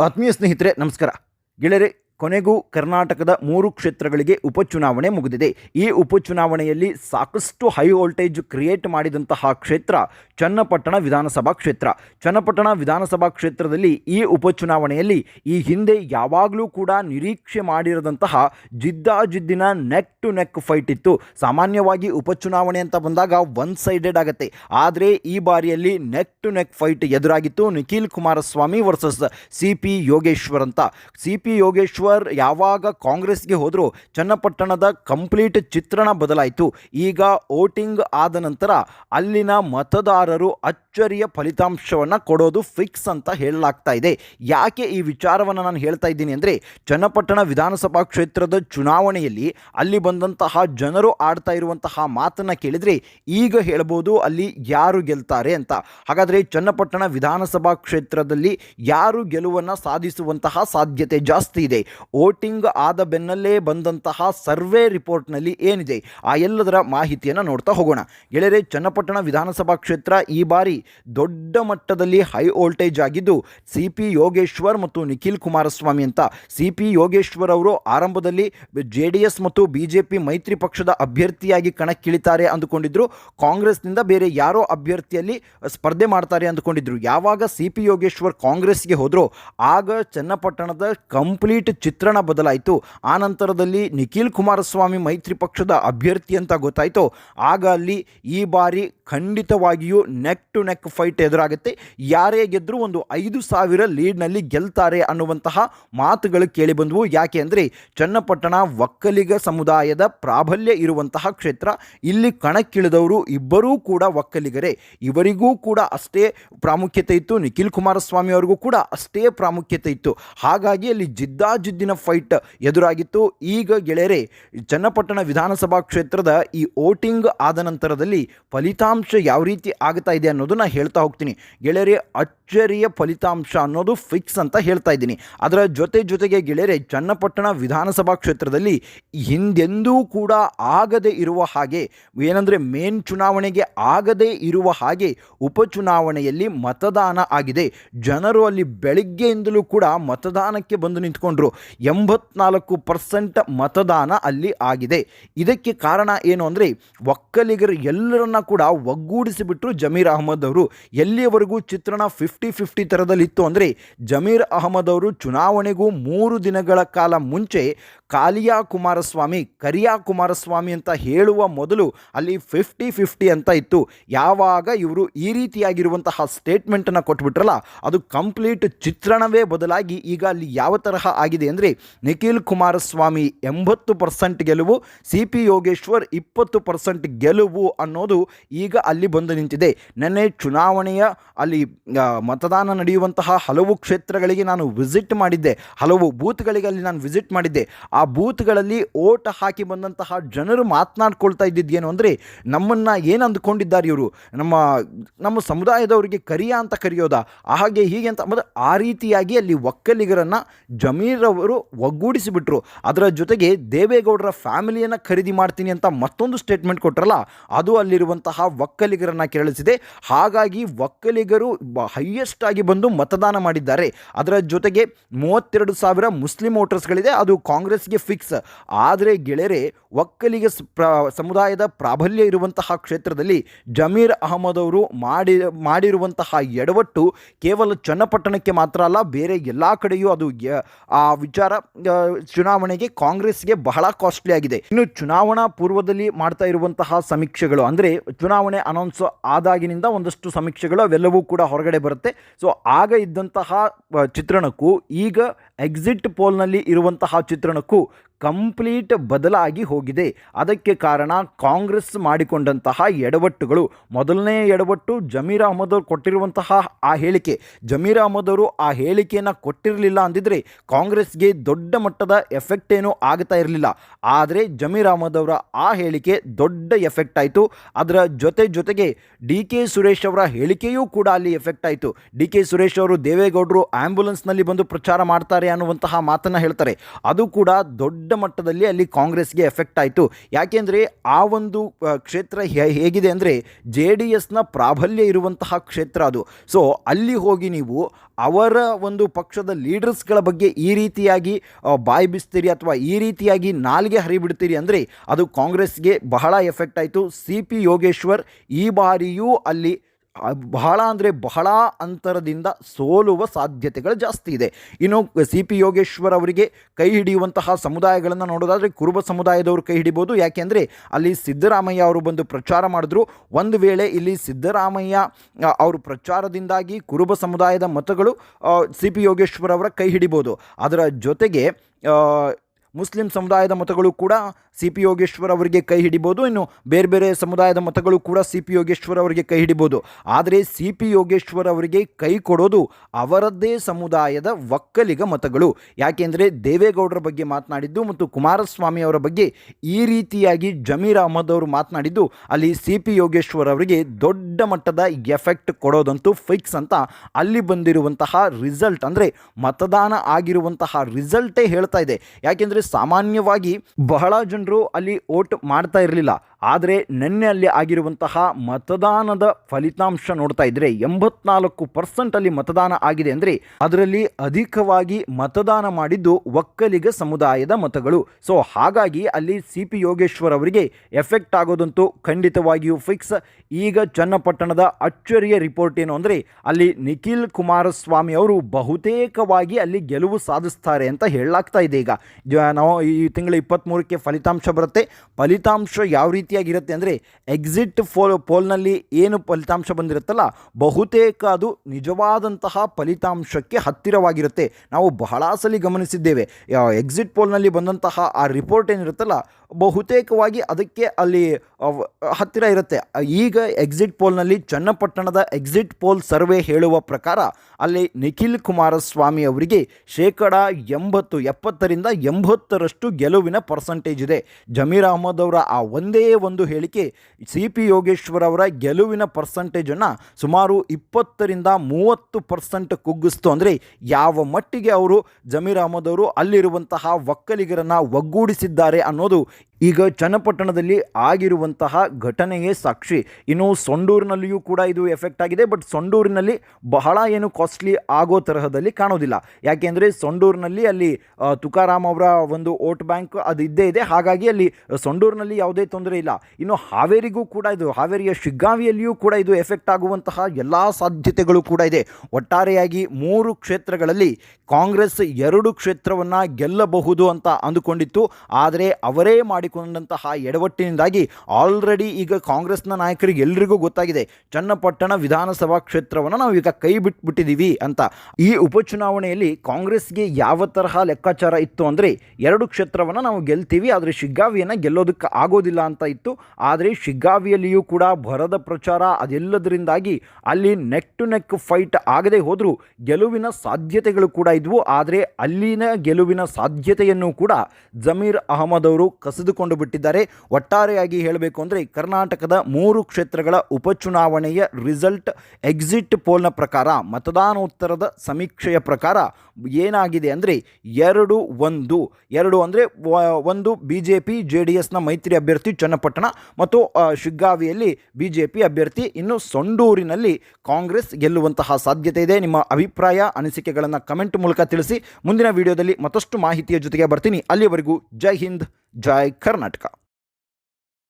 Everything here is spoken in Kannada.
ಆತ್ಮೀಯ ಸ್ನೇಹಿತರೆ ನಮಸ್ಕಾರ. ಗೆಳೆಯರೆ ಕೊನೆಗೂ ಕರ್ನಾಟಕದ ಮೂರು ಕ್ಷೇತ್ರಗಳಿಗೆ ಉಪಚುನಾವಣೆ ಮುಗಿದಿದೆ. ಈ ಉಪಚುನಾವಣೆಯಲ್ಲಿ ಸಾಕಷ್ಟು ಹೈ ವೋಲ್ಟೇಜ್ ಕ್ರಿಯೇಟ್ ಮಾಡಿದಂತಹ ಕ್ಷೇತ್ರ ಚನ್ನಪಟ್ಟಣ ವಿಧಾನಸಭಾ ಕ್ಷೇತ್ರ. ಚನ್ನಪಟ್ಟಣ ವಿಧಾನಸಭಾ ಕ್ಷೇತ್ರದಲ್ಲಿ ಈ ಉಪಚುನಾವಣೆಯಲ್ಲಿ ಈ ಹಿಂದೆ ಯಾವಾಗಲೂ ಕೂಡ ನಿರೀಕ್ಷೆ ಮಾಡಿರದಂತಹ ಜಿದ್ದಾಜಿದ್ದಿನ ನೆಕ್ ಟು ನೆಕ್ ಫೈಟ್ ಇತ್ತು. ಸಾಮಾನ್ಯವಾಗಿ ಉಪಚುನಾವಣೆ ಅಂತ ಬಂದಾಗ ಒನ್ ಸೈಡೆಡ್ ಆಗುತ್ತೆ. ಆದರೆ ಈ ಬಾರಿಯಲ್ಲಿ neck to neck fight ಎದುರಾಗಿತ್ತು. Nikhil Kumaraswamy versus C P Yogeshwar ಅಂತ. ಸಿ ಪಿ ಯೋಗೇಶ್ವರ್ ಯಾವಾಗ ಕಾಂಗ್ರೆಸ್ಗೆ ಹೋದರೂ ಚನ್ನಪಟ್ಟಣದ ಕಂಪ್ಲೀಟ್ ಚಿತ್ರಣ ಬದಲಾಯಿತು. ಈಗ ವೋಟಿಂಗ್ ಆದ ನಂತರ ಅಲ್ಲಿನ ಮತದಾರರು ಅಚ್ಚರಿಯ ಫಲಿತಾಂಶವನ್ನು ಕೊಡೋದು ಫಿಕ್ಸ್ ಅಂತ ಹೇಳಲಾಗ್ತಾ ಇದೆ. ಯಾಕೆ ಈ ವಿಚಾರವನ್ನು ನಾನು ಹೇಳ್ತಾ ಇದ್ದೀನಿ ಅಂದರೆ ಚನ್ನಪಟ್ಟಣ ವಿಧಾನಸಭಾ ಕ್ಷೇತ್ರದ ಚುನಾವಣೆಯಲ್ಲಿ ಅಲ್ಲಿ ಬಂದಂತಹ ಜನರು ಆಡ್ತಾ ಇರುವಂತಹ ಮಾತನ್ನು ಕೇಳಿದರೆ ಈಗ ಹೇಳ್ಬೋದು ಅಲ್ಲಿ ಯಾರು ಗೆಲ್ತಾರೆ ಅಂತ. ಹಾಗಾದರೆ ಚನ್ನಪಟ್ಟಣ ವಿಧಾನಸಭಾ ಕ್ಷೇತ್ರದಲ್ಲಿ ಯಾರು ಗೆಲುವನ್ನು ಸಾಧಿಸುವಂತಹ ಸಾಧ್ಯತೆ ಜಾಸ್ತಿ ಇದೆ. ವೋಟಿಂಗ್ ಆದ ಬೆನ್ನಲ್ಲೇ ಬಂದಂತಹ ಸರ್ವೆ ರಿಪೋರ್ಟ್ನಲ್ಲಿ ಏನಿದೆ ಆ ಎಲ್ಲದರ ಮಾಹಿತಿಯನ್ನು ನೋಡ್ತಾ ಹೋಗೋಣ. ಗೆಳೆಯರೆ, ಚನ್ನಪಟ್ಟಣ ವಿಧಾನಸಭಾ ಕ್ಷೇತ್ರ ಈ ಬಾರಿ ದೊಡ್ಡ ಮಟ್ಟದಲ್ಲಿ ಹೈ ವೋಲ್ಟೇಜ್ ಆಗಿದ್ದು, ಸಿ ಪಿ ಯೋಗೇಶ್ವರ್ ಮತ್ತು ನಿಖಿಲ್ ಕುಮಾರಸ್ವಾಮಿ ಅಂತ ಸಿ ಪಿ ಯೋಗೇಶ್ವರ್ ಅವರು ಆರಂಭದಲ್ಲಿ ಜೆ ಮತ್ತು ಬಿ ಜೆ ಪಿ ಮೈತ್ರಿ ಪಕ್ಷದ ಅಭ್ಯರ್ಥಿಯಾಗಿ ಕಣಕ್ಕಿಳಿತಾರೆ ಅಂದುಕೊಂಡಿದ್ರು. ಕಾಂಗ್ರೆಸ್ನಿಂದ ಬೇರೆ ಯಾರೋ ಅಭ್ಯರ್ಥಿಯಲ್ಲಿ ಸ್ಪರ್ಧೆ ಮಾಡ್ತಾರೆ ಅಂದುಕೊಂಡಿದ್ರು. ಯಾವಾಗ ಸಿ ಪಿ ಯೋಗೇಶ್ವರ್ ಕಾಂಗ್ರೆಸ್ಗೆ ಹೋದರೂ, ಆಗ ಚನ್ನಪಟ್ಟಣದ ಕಂಪ್ಲೀಟ್ ಚಿತ್ರಣ ಬದಲಾಯಿತು. ಆ ನಂತರದಲ್ಲಿ ನಿಖಿಲ್ ಕುಮಾರಸ್ವಾಮಿ ಮೈತ್ರಿ ಪಕ್ಷದ ಅಭ್ಯರ್ಥಿ ಅಂತ ಗೊತ್ತಾಯಿತು. ಆಗ ಅಲ್ಲಿ ಈ ಬಾರಿ ಖಂಡಿತವಾಗಿಯೂ ನೆಕ್ ಟು ನೆಕ್ ಫೈಟ್ ಎದುರಾಗುತ್ತೆ. ಯಾರೇ ಗೆದ್ದರೂ ಒಂದು ಐದು ಸಾವಿರ ಲೀಡ್ನಲ್ಲಿ ಗೆಲ್ತಾರೆ ಅನ್ನುವಂತಹ ಮಾತುಗಳು ಕೇಳಿಬಂದವು ಯಾಕೆ ಅಂದರೆ ಚನ್ನಪಟ್ಟಣ ಒಕ್ಕಲಿಗ ಸಮುದಾಯದ ಪ್ರಾಬಲ್ಯ ಇರುವಂತಹ ಕ್ಷೇತ್ರ. ಇಲ್ಲಿ ಕಣಕ್ಕಿಳಿದವರು ಇಬ್ಬರೂ ಕೂಡ ಒಕ್ಕಲಿಗರೇ. ಇವರಿಗೂ ಕೂಡ ಅಷ್ಟೇ ಪ್ರಾಮುಖ್ಯತೆ ಇತ್ತು. ನಿಖಿಲ್ ಕುಮಾರಸ್ವಾಮಿ ಅವರಿಗೂ ಕೂಡ ಅಷ್ಟೇ ಪ್ರಾಮುಖ್ಯತೆ ಇತ್ತು. ಹಾಗಾಗಿ ಅಲ್ಲಿ ಜಿದ್ದಾಜಿದ್ದಿನ ಫೈಟ್ ಎದುರಾಗಿತ್ತು. ಈಗ ಗೆಳೆಯರೆ, ಚನ್ನಪಟ್ಟಣ ವಿಧಾನಸಭಾ ಕ್ಷೇತ್ರದ ಈ ವೋಟಿಂಗ್ ಆದ ನಂತರದಲ್ಲಿ ಫಲಿತಾಂಶ ಯಾವ ರೀತಿ ಆಗ್ತಾ ಇದೆ ಅನ್ನೋದನ್ನ ಹೇಳ್ತಾ ಹೋಗ್ತೀನಿ. ಗೆಳೆಯರೆ, ಅಚ್ಚರಿಯ ಫಲಿತಾಂಶ ಅನ್ನೋದು ಫಿಕ್ಸ್ ಅಂತ ಹೇಳ್ತಾ ಇದ್ದೀನಿ. ಅದರ ಜೊತೆ ಜೊತೆಗೆ ಗೆಳೆಯರೆ, ಚನ್ನಪಟ್ಟಣ ವಿಧಾನಸಭಾ ಕ್ಷೇತ್ರದಲ್ಲಿ ಹಿಂದೆಂದೂ ಕೂಡ ಆಗದೇ ಇರುವ ಹಾಗೆ, ಏನಂದರೆ ಮೇನ್ ಚುನಾವಣೆಗೆ ಆಗದೇ ಇರುವ ಹಾಗೆ ಉಪಚುನಾವಣೆಯಲ್ಲಿ ಮತದಾನ ಆಗಿದೆ. ಜನರು ಅಲ್ಲಿ ಬೆಳಗ್ಗೆಯಿಂದಲೂ ಕೂಡ ಮತದಾನಕ್ಕೆ ಬಂದು ನಿಂತ್ಕೊಂಡ್ರು. ಎಂಬತ್ನಾಲ್ಕು ಪರ್ಸೆಂಟ್ ಮತದಾನ ಅಲ್ಲಿ ಆಗಿದೆ. ಇದಕ್ಕೆ ಕಾರಣ ಏನು ಅಂದರೆ ಒಕ್ಕಲಿಗರು ಎಲ್ಲರನ್ನ ಕೂಡ ಒಗ್ಗೂಡಿಸಿಬಿಟ್ರು ಜಮೀರ್ ಅಹಮದ್ ಅವರು. ಎಲ್ಲಿಯವರೆಗೂ ಚಿತ್ರಣ ಫಿಫ್ಟಿ ಫಿಫ್ಟಿ ಥರದಲ್ಲಿತ್ತು ಅಂದರೆ ಜಮೀರ್ ಅಹಮದ್ ಅವರು ಚುನಾವಣೆಗೂ ಮೂರು ದಿನಗಳ ಕಾಲ ಮುಂಚೆ ಕಾಲಿಯಾ ಕುಮಾರಸ್ವಾಮಿ, ಕರಿಯಾ ಕುಮಾರಸ್ವಾಮಿ ಅಂತ ಹೇಳುವ ಮೊದಲು ಅಲ್ಲಿ ಫಿಫ್ಟಿ ಫಿಫ್ಟಿ ಅಂತ ಇತ್ತು. ಯಾವಾಗ ಇವರು ಈ ರೀತಿಯಾಗಿರುವಂತಹ ಸ್ಟೇಟ್ಮೆಂಟನ್ನು ಕೊಟ್ಬಿಟ್ರಲ್ಲ, ಅದು ಕಂಪ್ಲೀಟ್ ಚಿತ್ರಣವೇ ಬದಲಾಗಿ ಈಗ ಅಲ್ಲಿ ಯಾವ ತರಹ ಆಗಿದೆ ಅಂದರೆ ನಿಖಿಲ್ ಕುಮಾರಸ್ವಾಮಿ ಎಂಬತ್ತು ಪರ್ಸೆಂಟ್ ಗೆಲುವು, ಸಿ ಪಿ ಯೋಗೇಶ್ವರ್ ಇಪ್ಪತ್ತು ಪರ್ಸೆಂಟ್ ಗೆಲುವು ಅನ್ನೋದು ಈಗ ಅಲ್ಲಿ ಬಂದು ನಿಂತಿದೆ. ನೆನ್ನೆ ಚುನಾವಣೆಯ ಅಲ್ಲಿ ಮತದಾನ ನಡೆಯುವಂತಹ ಹಲವು ಕ್ಷೇತ್ರಗಳಿಗೆ ನಾನು ವಿಸಿಟ್ ಮಾಡಿದ್ದೆ. ಹಲವು ಬೂತ್ಗಳಿಗೆ ಅಲ್ಲಿ ನಾನು ವಿಸಿಟ್ ಮಾಡಿದ್ದೆ. ಆ ಬೂತ್ಗಳಲ್ಲಿ ಓಟ್ ಹಾಕಿ ಬಂದಂತಹ ಜನರು ಮಾತನಾಡ್ಕೊಳ್ತಾ ಇದ್ದಿದ್ದೇನು ಅಂದರೆ, ನಮ್ಮನ್ನು ಏನು ಅಂದ್ಕೊಂಡಿದ್ದಾರೆ ಇವರು? ನಮ್ಮ ನಮ್ಮ ಸಮುದಾಯದವರಿಗೆ ಕರಿಯ ಅಂತ ಕರೆಯೋದಾ? ಹಾಗೆ ಹೀಗೆ ಅಂತ, ಮತ್ತು ಆ ರೀತಿಯಾಗಿ ಅಲ್ಲಿ ಒಕ್ಕಲಿಗರನ್ನು ಜಮೀರ್ ಅವರು ಒಗ್ಗೂಡಿಸಿಬಿಟ್ರು. ಅದರ ಜೊತೆಗೆ ದೇವೇಗೌಡರ ಫ್ಯಾಮಿಲಿಯನ್ನು ಖರೀದಿ ಮಾಡ್ತೀನಿ ಅಂತ ಮತ್ತೊಂದು ಸ್ಟೇಟ್ಮೆಂಟ್ ಕೊಟ್ಟರಲ್ಲ ಅದು ಅಲ್ಲಿರುವಂತಹ ಒಕ್ಕಲಿಗರನ್ನು ಕೆರಳಿಸಿದೆ. ಹಾಗಾಗಿ ಒಕ್ಕಲಿಗರು ಹೈಯೆಸ್ಟ್ ಆಗಿ ಬಂದು ಮತದಾನ ಮಾಡಿದ್ದಾರೆ. ಅದರ ಜೊತೆಗೆ ಮೂವತ್ತೆರಡು ಸಾವಿರ ಮುಸ್ಲಿಂ ವೋಟರ್ಸ್ಗಳಿದೆ, ಅದು ಕಾಂಗ್ರೆಸ್ಗೆ ಫಿಕ್ಸ್ ಆದರೆ ಗೆಳೆಯರೆ ಒಕ್ಕಲಿಗ ಸಮುದಾಯದ ಪ್ರಾಬಲ್ಯ ಇರುವಂತಹ ಕ್ಷೇತ್ರದಲ್ಲಿ ಜಮೀರ್ ಅಹಮದ್ ಅವರು ಮಾಡಿ ಮಾಡಿರುವಂತಹ ಎಡವಟ್ಟು ಕೇವಲ ಚನ್ನಪಟ್ಟಣಕ್ಕೆ ಮಾತ್ರ ಅಲ್ಲ, ಬೇರೆ ಎಲ್ಲ ಕಡೆಯೂ ಅದು ಆ ವಿಚಾರ ಚುನಾವಣೆಗೆ ಕಾಂಗ್ರೆಸ್ಗೆ ಬಹಳ ಕಾಸ್ಟ್ಲಿ ಆಗಿದೆ. ಇನ್ನು ಚುನಾವಣಾ ಪೂರ್ವದಲ್ಲಿ ಮಾಡ್ತಾ ಇರುವಂತಹ ಸಮೀಕ್ಷೆಗಳು, ಅಂದರೆ ಚುನಾವಣೆ ಅನೌನ್ಸ್ ಆದಾಗಿನಿಂದ ಒಂದಷ್ಟು ಸಮೀಕ್ಷೆಗಳು ಅವೆಲ್ಲವೂ ಕೂಡ ಹೊರಗಡೆ ಬರುತ್ತೆ. ಸೊ ಆಗ ಇದ್ದಂತಹ ಚಿತ್ರಣಕ್ಕೂ, ಈಗ ಎಕ್ಸಿಟ್ ಪೋಲ್ನಲ್ಲಿ ಇರುವಂತಹ ಚಿತ್ರಣಕ್ಕೂ ಕಂಪ್ಲೀಟ್ ಬದಲಾಗಿ ಹೋಗಿದೆ. ಅದಕ್ಕೆ ಕಾರಣ ಕಾಂಗ್ರೆಸ್ ಮಾಡಿಕೊಂಡಂತಹ ಎಡವಟ್ಟುಗಳು. ಮೊದಲನೇ ಎಡವಟ್ಟು ಜಮೀರ್ ಅಹಮದ್ ಅವರು ಕೊಟ್ಟಿರುವಂತಹ ಆ ಹೇಳಿಕೆ. ಜಮೀರ್ ಅಹಮದ್ ಅವರು ಆ ಹೇಳಿಕೆಯನ್ನು ಕೊಟ್ಟಿರಲಿಲ್ಲ ಅಂದಿದ್ರೆ ಕಾಂಗ್ರೆಸ್ಗೆ ದೊಡ್ಡ ಮಟ್ಟದ ಎಫೆಕ್ಟ್ ಏನೂ ಆಗ್ತಾ ಇರಲಿಲ್ಲ. ಆದರೆ ಜಮೀರ್ ಅಹಮದ್ ಅವರ ಆ ಹೇಳಿಕೆ ದೊಡ್ಡ ಎಫೆಕ್ಟ್ ಆಯಿತು. ಅದರ ಜೊತೆ ಜೊತೆಗೆ ಡಿ ಕೆ ಸುರೇಶ್ ಅವರ ಹೇಳಿಕೆಯೂ ಕೂಡ ಅಲ್ಲಿ ಎಫೆಕ್ಟ್ ಆಯಿತು. ಡಿ ಕೆ ಸುರೇಶ್ ಅವರು ದೇವೇಗೌಡರು ಆ್ಯಂಬುಲೆನ್ಸ್ನಲ್ಲಿ ಬಂದು ಪ್ರಚಾರ ಮಾಡ್ತಾರೆ ಅನ್ನುವಂತಹ ಮಾತನ್ನು ಹೇಳ್ತಾರೆ. ಅದು ಕೂಡ ದೊಡ್ಡ ದೊಡ್ಡ ಮಟ್ಟದಲ್ಲಿ ಅಲ್ಲಿ ಕಾಂಗ್ರೆಸ್ಗೆ ಎಫೆಕ್ಟ್ ಆಯಿತು. ಯಾಕೆಂದರೆ ಆ ಒಂದು ಕ್ಷೇತ್ರ ಹೇಗಿದೆ ಅಂದರೆ ಜೆ ಡಿ ಎಸ್ನ ಪ್ರಾಬಲ್ಯ ಇರುವಂತಹ ಕ್ಷೇತ್ರ ಅದು. ಸೊ ಅಲ್ಲಿ ಹೋಗಿ ನೀವು ಅವರ ಒಂದು ಪಕ್ಷದ ಲೀಡರ್ಸ್ಗಳ ಬಗ್ಗೆ ಈ ರೀತಿಯಾಗಿ ಬಾಯಿ ಬಿಸ್ತೀರಿ ಅಥವಾ ಈ ರೀತಿಯಾಗಿ ನಾಲ್ಗೆ ಹರಿಬಿಡ್ತೀರಿ ಅಂದರೆ ಅದು ಕಾಂಗ್ರೆಸ್ಗೆ ಬಹಳ ಎಫೆಕ್ಟ್ ಆಯಿತು. ಸಿ ಪಿ ಯೋಗೇಶ್ವರ್ ಈ ಬಾರಿಯೂ ಅಲ್ಲಿ ಬಹಳ ಅಂದರೆ ಬಹಳ ಅಂತರದಿಂದ ಸೋಲುವ ಸಾಧ್ಯತೆಗಳು ಜಾಸ್ತಿ ಇದೆ. ಇನ್ನು ಸಿ ಪಿ ಯೋಗೇಶ್ವರ್ ಅವರಿಗೆ ಕೈ ಹಿಡಿಯುವಂತಹ ಸಮುದಾಯಗಳನ್ನು ನೋಡೋದಾದರೆ ಕುರುಬ ಸಮುದಾಯದವರು ಕೈ ಹಿಡಿಬೋದು. ಯಾಕೆಂದರೆ ಅಲ್ಲಿ ಸಿದ್ದರಾಮಯ್ಯ ಅವರು ಬಂದು ಪ್ರಚಾರ ಮಾಡಿದ್ರು. ಒಂದು ವೇಳೆ ಇಲ್ಲಿ ಸಿದ್ದರಾಮಯ್ಯ ಅವರು ಪ್ರಚಾರದಿಂದಾಗಿ ಕುರುಬ ಸಮುದಾಯದ ಮತಗಳು ಸಿ ಪಿ ಯೋಗೇಶ್ವರ್ ಅವರ ಕೈ ಹಿಡಿಬೋದು. ಅದರ ಜೊತೆಗೆ ಮುಸ್ಲಿಂ ಸಮುದಾಯದ ಮತಗಳು ಕೂಡ ಸಿ ಪಿ ಯೋಗೇಶ್ವರ್ ಅವರಿಗೆ ಕೈ ಹಿಡಿಬೋದು. ಇನ್ನು ಬೇರೆ ಬೇರೆ ಸಮುದಾಯದ ಮತಗಳು ಕೂಡ ಸಿ ಪಿ ಯೋಗೇಶ್ವರ್ ಅವರಿಗೆ ಕೈ ಹಿಡಿಬೋದು. ಆದರೆ ಸಿ ಪಿ ಯೋಗೇಶ್ವರ್ ಅವರಿಗೆ ಕೈ ಕೊಡೋದು ಅವರದ್ದೇ ಸಮುದಾಯದ ಒಕ್ಕಲಿಗ ಮತಗಳು. ಯಾಕೆಂದರೆ ದೇವೇಗೌಡರ ಬಗ್ಗೆ ಮಾತನಾಡಿದ್ದು ಮತ್ತು ಕುಮಾರಸ್ವಾಮಿ ಅವರ ಬಗ್ಗೆ ಈ ರೀತಿಯಾಗಿ ಜಮೀರ್ ಅಹಮದ್ ಅವರು ಮಾತನಾಡಿದ್ದು, ಅಲ್ಲಿ ಸಿ ಪಿ ಯೋಗೇಶ್ವರ್ ಅವರಿಗೆ ದೊಡ್ಡ ಮಟ್ಟದ ಎಫೆಕ್ಟ್ ಕೊಡೋದಂತೂ ಫಿಕ್ಸ್ ಅಂತ ಅಲ್ಲಿ ಬಂದಿರುವಂತಹ ರಿಸಲ್ಟ್. ಅಂದರೆ ಮತದಾನ ಆಗಿರುವಂತಹ ರಿಸಲ್ಟೇ ಹೇಳ್ತಾ ಇದೆ. ಯಾಕೆಂದರೆ ಸಾಮಾನ್ಯವಾಗಿ ಬಹಳ ಜನರು ಅಲ್ಲಿ ಓಟ್ ಮಾಡ್ತಾ ಇರಲಿಲ್ಲ. ಆದರೆ ನಿನ್ನೆ ಅಲ್ಲಿ ಆಗಿರುವಂತಹ ಮತದಾನದ ಫಲಿತಾಂಶ ನೋಡ್ತಾ ಇದ್ದರೆ ಎಂಬತ್ನಾಲ್ಕು ಪರ್ಸೆಂಟಲ್ಲಿ ಮತದಾನ ಆಗಿದೆ ಅಂದರೆ ಅದರಲ್ಲಿ ಅಧಿಕವಾಗಿ ಮತದಾನ ಮಾಡಿದ್ದು ಒಕ್ಕಲಿಗ ಸಮುದಾಯದ ಮತಗಳು. ಸೊ ಹಾಗಾಗಿ ಅಲ್ಲಿ ಸಿ ಪಿ ಯೋಗೇಶ್ವರ್ ಅವರಿಗೆ ಎಫೆಕ್ಟ್ ಆಗೋದಂತೂ ಖಂಡಿತವಾಗಿಯೂ ಫಿಕ್ಸ್ ಈಗ ಚನ್ನಪಟ್ಟಣದ ಅಚ್ಚರಿಯ ರಿಪೋರ್ಟ್ ಏನು ಅಂದರೆ ಅಲ್ಲಿ ನಿಖಿಲ್ ಕುಮಾರಸ್ವಾಮಿ ಅವರು ಬಹುತೇಕವಾಗಿ ಅಲ್ಲಿ ಗೆಲುವು ಸಾಧಿಸ್ತಾರೆ ಅಂತ ಹೇಳಲಾಗ್ತಾ ಇದೆ ಈಗ. ನಾವು ಈ ತಿಂಗಳ ಇಪ್ಪತ್ತ್ಮೂರಕ್ಕೆ ಫಲಿತಾಂಶ ಬರುತ್ತೆ. ಫಲಿತಾಂಶ ಯಾವ ರೀತಿಯಾಗಿರುತ್ತೆ ಅಂದರೆ ಎಕ್ಸಿಟ್ ಫೋಲ್ ಪೋಲ್ನಲ್ಲಿ ಏನು ಫಲಿತಾಂಶ ಬಂದಿರುತ್ತಲ್ಲ, ಬಹುತೇಕ ಅದು ನಿಜವಾದಂತಹ ಫಲಿತಾಂಶಕ್ಕೆ ಹತ್ತಿರವಾಗಿರುತ್ತೆ. ನಾವು ಬಹಳ ಸಲ ಗಮನಿಸಿದ್ದೇವೆ. ಎಕ್ಸಿಟ್ ಪೋಲ್ನಲ್ಲಿ ಬಂದಂತಹ ಆ ರಿಪೋರ್ಟ್ ಏನಿರುತ್ತಲ್ಲ, ಬಹುತೇಕವಾಗಿ ಅದಕ್ಕೆ ಅಲ್ಲಿ ಹತ್ತಿರ ಇರುತ್ತೆ. ಈಗ ಎಕ್ಸಿಟ್ ಪೋಲ್ನಲ್ಲಿ ಚನ್ನಪಟ್ಟಣದ ಎಕ್ಸಿಟ್ ಪೋಲ್ ಸರ್ವೆ ಹೇಳುವ ಪ್ರಕಾರ, ಅಲ್ಲಿ ನಿಖಿಲ್ ಕುಮಾರಸ್ವಾಮಿ ಅವರಿಗೆ ಶೇಕಡ ಎಂಬತ್ತು, ಎಪ್ಪತ್ತರಿಂದ ಎಂಬತ್ತರಷ್ಟು ಗೆಲುವಿನ ಪರ್ಸಂಟೇಜ್ ಇದೆ. ಜಮೀರ್ ಅಹಮದ್ ಅವರ ಆ ಒಂದೇ ಒಂದು ಹೇಳಿಕೆ, ಸಿ ಪಿ ಯೋಗೇಶ್ವರ್ ಅವರ ಗೆಲುವಿನ ಪರ್ಸಂಟೇಜನ್ನು ಸುಮಾರು ಇಪ್ಪತ್ತರಿಂದ ಮೂವತ್ತು ಪರ್ಸೆಂಟ್ ಕುಗ್ಗಿಸ್ತು. ಅಂದರೆ ಯಾವ ಮಟ್ಟಿಗೆ ಅವರು ಜಮೀರ್ ಅಹಮದ್ ಅವರು ಅಲ್ಲಿರುವಂತಹ ಒಕ್ಕಲಿಗರನ್ನು ಒಗ್ಗೂಡಿಸಿದ್ದಾರೆ ಅನ್ನೋದು ಈಗ ಚನ್ನಪಟ್ಟಣದಲ್ಲಿ ಆಗಿರುವಂತಹ ಘಟನೆಯೇ ಸಾಕ್ಷಿ. ಇನ್ನು ಸೊಂಡೂರಿನಲ್ಲಿಯೂ ಕೂಡ ಇದು ಎಫೆಕ್ಟ್ ಆಗಿದೆ, ಬಟ್ ಸೊಂಡೂರಿನಲ್ಲಿ ಬಹಳ ಏನು ಕಾಸ್ಟ್ಲಿ ಆಗೋ ತರಹದಲ್ಲಿ ಕಾಣೋದಿಲ್ಲ. ಯಾಕೆಂದರೆ ಸೊಂಡೂರಿನಲ್ಲಿ ಅಲ್ಲಿ ತುಕಾರಾಮ್ ಅವರ ಒಂದು ಓಟ್ ಬ್ಯಾಂಕ್ ಅದು ಇದ್ದೇ ಇದೆ. ಹಾಗಾಗಿ ಅಲ್ಲಿ ಸೊಂಡೂರಿನಲ್ಲಿ ಯಾವುದೇ ತೊಂದರೆ ಇಲ್ಲ. ಇನ್ನು ಹಾವೇರಿಗೂ ಕೂಡ ಇದು, ಹಾವೇರಿಯ ಶಿಗ್ಗಾವಿಯಲ್ಲಿಯೂ ಕೂಡ ಇದು ಎಫೆಕ್ಟ್ ಆಗುವಂತಹ ಎಲ್ಲ ಸಾಧ್ಯತೆಗಳು ಕೂಡ ಇದೆ. ಒಟ್ಟಾರೆಯಾಗಿ ಮೂರು ಕ್ಷೇತ್ರಗಳಲ್ಲಿ ಕಾಂಗ್ರೆಸ್ ಎರಡು ಕ್ಷೇತ್ರವನ್ನು ಗೆಲ್ಲಬಹುದು ಅಂತ ಅಂದುಕೊಂಡಿತ್ತು. ಆದರೆ ಅವರೇ ಮಾಡಿಕೊಂಡಂತಹ ಎಡವಟ್ಟಿನಿಂದಾಗಿ ಆಲ್ರೆಡಿ ಈಗ ಕಾಂಗ್ರೆಸ್ನ ನಾಯಕರಿಗೆ ಎಲ್ರಿಗೂ ಗೊತ್ತಾಗಿದೆ. ಚನ್ನಪಟ್ಟಣ ವಿಧಾನಸಭಾ ಕ್ಷೇತ್ರವನ್ನು ನಾವು ಈಗ ಕೈ ಬಿಟ್ಬಿಟ್ಟಿದ್ದೀವಿ ಅಂತ. ಈ ಉಪಚುನಾವಣೆಯಲ್ಲಿ ಕಾಂಗ್ರೆಸ್ಗೆ ಯಾವ ತರಹ ಲೆಕ್ಕಾಚಾರ ಇತ್ತು ಅಂದರೆ ಎರಡು ಕ್ಷೇತ್ರವನ್ನು ನಾವು ಗೆಲ್ತೀವಿ, ಆದರೆ ಶಿಗ್ಗಾವಿಯನ್ನು ಗೆಲ್ಲೋದಕ್ಕೆ ಆಗೋದಿಲ್ಲ ಅಂತ ಇತ್ತು. ಆದರೆ ಶಿಗ್ಗಾವಿಯಲ್ಲಿಯೂ ಕೂಡ ಭರದ ಪ್ರಚಾರ ಅದೆಲ್ಲದರಿಂದಾಗಿ ಅಲ್ಲಿ ನೆಕ್ ಟು ನೆಕ್ ಫೈಟ್ ಆಗದೆ ಹೋದರೂ ಗೆಲುವಿನ ಸಾಧ್ಯತೆಗಳು ಕೂಡ ಇದ್ವು. ಆದರೆ ಅಲ್ಲಿನ ಗೆಲುವಿನ ಸಾಧ್ಯತೆಯನ್ನು ಕೂಡ ಜಮೀರ್ ಅಹಮದ್ ಅವರು ಕಸಿದುಕೊಂಡು ಬಿಟ್ಟಿದ್ದಾರೆ. ಒಟ್ಟಾರೆಯಾಗಿ ಹೇಳಬೇಕು ಅಂದರೆ ಕರ್ನಾಟಕದ ಮೂರು ಕ್ಷೇತ್ರಗಳ ಉಪಚುನಾವಣೆಯ ರಿಸಲ್ಟ್ ಎಕ್ಸಿಟ್ ಪೋಲ್ನ ಪ್ರಕಾರ, ಮತದಾನೋತ್ತರದ ಸಮೀಕ್ಷೆಯ ಪ್ರಕಾರ ಏನಾಗಿದೆ ಅಂದರೆ ಎರಡು ಒಂದು. ಎರಡು ಅಂದರೆ ಒಂದು B J P J D ಎಸ್ನ ಮೈತ್ರಿ ಅಭ್ಯರ್ಥಿ ಚನ್ನಪಟ್ಟಣ ಮತ್ತು ಶಿಗ್ಗಾವಿಯಲ್ಲಿ ಬಿ ಜೆ ಪಿ ಅಭ್ಯರ್ಥಿ ಇನ್ನು ಸೊಂಡೂರಿನಲ್ಲಿ ಕಾಂಗ್ರೆಸ್ ಗೆಲ್ಲುವಂತಹ ಸಾಧ್ಯತೆ ಇದೆ. ನಿಮ್ಮ ಅಭಿಪ್ರಾಯ, ಅನಿಸಿಕೆಗಳನ್ನು ಕಮೆಂಟ್ ಮೂಲಕ ತಿಳಿಸಿ. ಮುಂದಿನ ವಿಡಿಯೋದಲ್ಲಿ ಮತ್ತಷ್ಟು ಮಾಹಿತಿಯ ಜೊತೆಗೆ ಬರ್ತೀನಿ. ಅಲ್ಲಿಯವರೆಗೂ ಜೈ ಹಿಂದ್. ಜೈ ಕರ್ನಾಟಕ